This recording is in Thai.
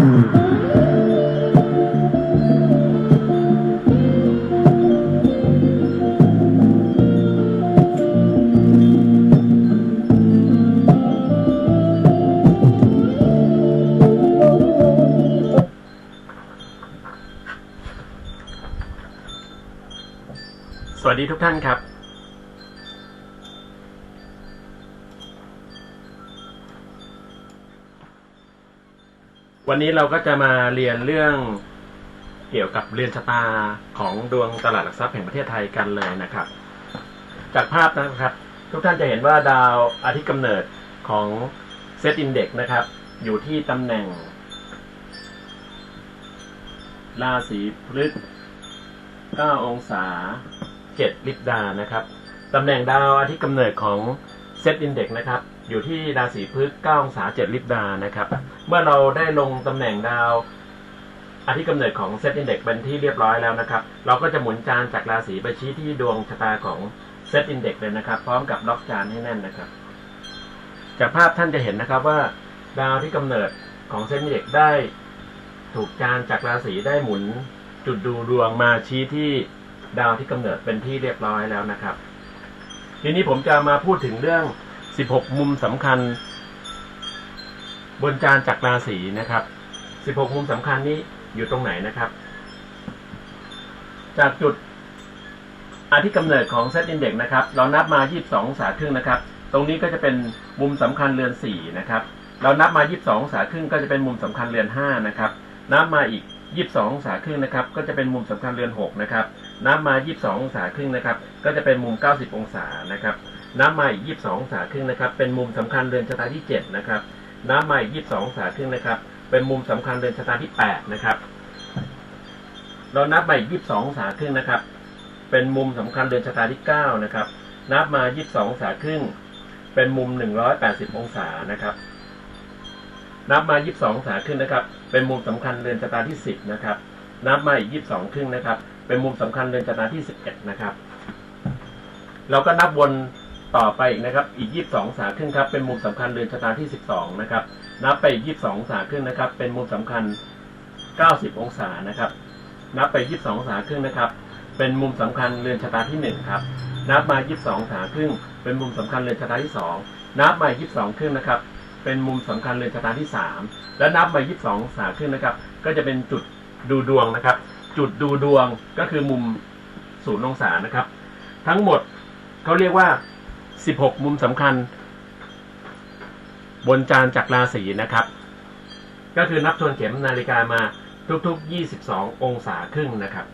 สวัสดีทุกท่านครับ วันนี้เราก็จะมาเรียนเรื่องเกี่ยวกับเรือนชะตาของดวงตลาดหลักทรัพย์แห่งประเทศไทยกันเลยนะครับ จากภาพนะครับ ทุกท่านจะเห็นว่าดาวอาทิตย์กำเนิดของเซตอินเด็กนะครับ อยู่ที่ตำแหน่ง ราศีพฤษภ9องศา7ลิบดานะครับตำแหน่งดาวอาทิตย์กำเนิดของเซตอินเด็กนะครับ อยู่ที่ราศีพฤษ9องศา7ลิบดานะครับ เมื่อเราได้ลงตำแหน่งดาวอาทิตย์กำเนิดของเซตอินเด็กเป็นที่เรียบร้อยแล้วนะครับ เราก็จะหมุนจานจากราศีไปชี้ที่ดวงชะตาของเซตอินเด็กเลยนะครับ พร้อมกับล็อกจานให้แน่นนะครับ จากภาพท่านจะเห็นนะครับว่า ดาวที่กำเนิดของเซตอินเด็กได้ถูกจานจากราศีได้หมุนจุดดูดวงมาชี้ที่ดาวที่กำเนิดเป็นที่เรียบร้อยแล้วนะครับ ทีนี้ผมจะมาพูดถึงเรื่อง 16มุมสำคัญ บนจานจากราศีนะครับ16มุมสำคัญนี้อยู่ตรงไหนนะครับ จากจุดอาทิตย์กำเนิดของเซตอินเด็กนะครับ เรานับมา 22องศาครึ่งนะครับ ตรงนี้ก็จะเป็นมุมสำคัญเรือน4นะครับ เรานับมา 22องศาครึ่งก็จะเป็นมุมสำคัญเรือน5นะครับนับมาอีก 22องศาครึ่งนะครับ ก็จะเป็นมุมสำคัญเรือน6นะครับนับมา 22องศาครึ่งนะครับ ก็จะเป็นมุม 90 องศานะครับ นับมาอีก22องศาครึ่งนะครับ เป็นมุมสำคัญเรือนชะตาที่7นะครับนับมาอีก22องศาครึ่งนะครับ เป็นมุมสำคัญเรือนชะตาที่8นะครับ เรานับมาอีก22องศาครึ่งนะครับ เป็นมุมสำคัญเรือนชะตาที่9นะครับ นับมา22องศาครึ่ง เป็นมุม180อยแปดสิบองศานะครับ นับมา22องศาครึ่งนะครับ เป็นมุมสำคัญเรือนชะตาที่10นะครับ นับมาอีก22ครึ่งนะครับ เป็นมุมสำคัญเรือนชะตาที่11นะครับ เราก็นับวน ต่อไปอีกนะครับอีก 22องศาครึ่งครับเป็นมุมสำคัญเรือนชะตาที่ 12 นะครับนับไปอีก22องศาครึ่งนะครับ เป็นมุมสำคัญ 90 องศานะครับ นับไป 22องศาครึ่งนะครับ เป็นมุมสำคัญเรือนชะตาที่ 1 ครับ นับมา 22องศาครึ่ง เป็นมุมสำคัญเรือนชะตาที่ 2 นับมาอีก22 ครึ่งนะครับ เป็นมุมสำคัญเรือนชะตาที่ 3 และนับมา 22องศาครึ่งนะครับ ก็จะเป็นจุดดูดวงนะครับ จุดดูดวงก็คือมุมศูนย์องศานะครับ ทั้งหมดเขาเรียกว่า 16 มุมสำคัญ บนจานจากราศีนะครับ ก็คือนับทวนเข็มนาฬิกามาทุกๆ 22 องศาครึ่งนะครับ